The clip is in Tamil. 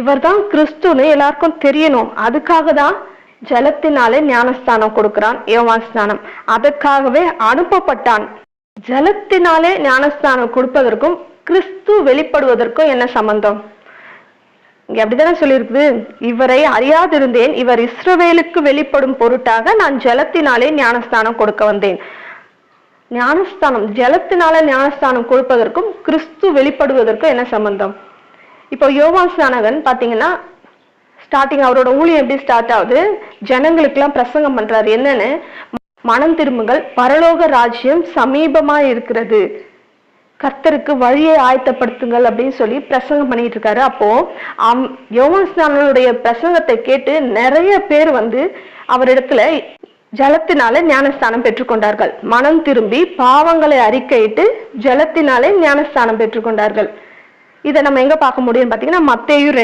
இவர் தான் கிறிஸ்துன்னு எல்லாருக்கும் தெரியணும். அதுக்காக தான் ஜலத்தினாலே ஞானஸ்தானம் கொடுக்கிறான் யோவான் ஸ்நானம். அதற்காகவே அனுப்பப்பட்டான். ஜலத்தினாலே ஞானஸ்தானம் கொடுப்பதற்கும் கிறிஸ்து வெளிப்படுவதற்கும் என்ன சம்பந்தம்? இங்க அப்படித்தானே சொல்லியிருக்குது? இவரை அறியாதிருந்தேன் இவர் இஸ்ரவேலுக்கு வெளிப்படும் பொருட்டாக நான் ஜலத்தினாலே ஞானஸ்தானம் கொடுக்க வந்தேன். ஞானஸ்தானம் ஜலத்தினால ஞானஸ்தானம் கொடுப்பதற்கும் கிறிஸ்து வெளிப்படுவதற்கும் என்ன சம்பந்தம்? இப்போ யோவான் ஸ்நானகன் பாத்தீங்கன்னா ஸ்டார்டிங் அவரோட ஊழியம் எப்படி ஸ்டார்ட் ஆகுது? ஜனங்களுக்கெல்லாம் பிரசங்கம் பண்றாரு. என்னன்னு? மனம் திரும்புங்கள் பரலோக ராஜ்யம் சமீபமா இருக்கிறது. கர்த்தருக்கு வழியை ஆயத்தப்படுத்துங்கள் அப்படின்னு சொல்லி பிரசங்கம் பண்ணிட்டு இருக்காரு. அப்போ அம் யோவான் ஸ்நானனுடைய பிரசங்கத்தை கேட்டு நிறைய பேர் வந்து அவரிடத்துல ஜலத்தினாலே ஞானஸ்தானம் பெற்றுக்கொண்டார்கள். மனம் திரும்பி பாவங்களை அறிக்கையிட்டு ஜலத்தினாலே ஞானஸ்தானம் பெற்றுக்கொண்டார்கள். இதை நம்ம எங்க பார்க்க முடியும் பாத்தீங்கன்னா மத்தையும் ரெண்டு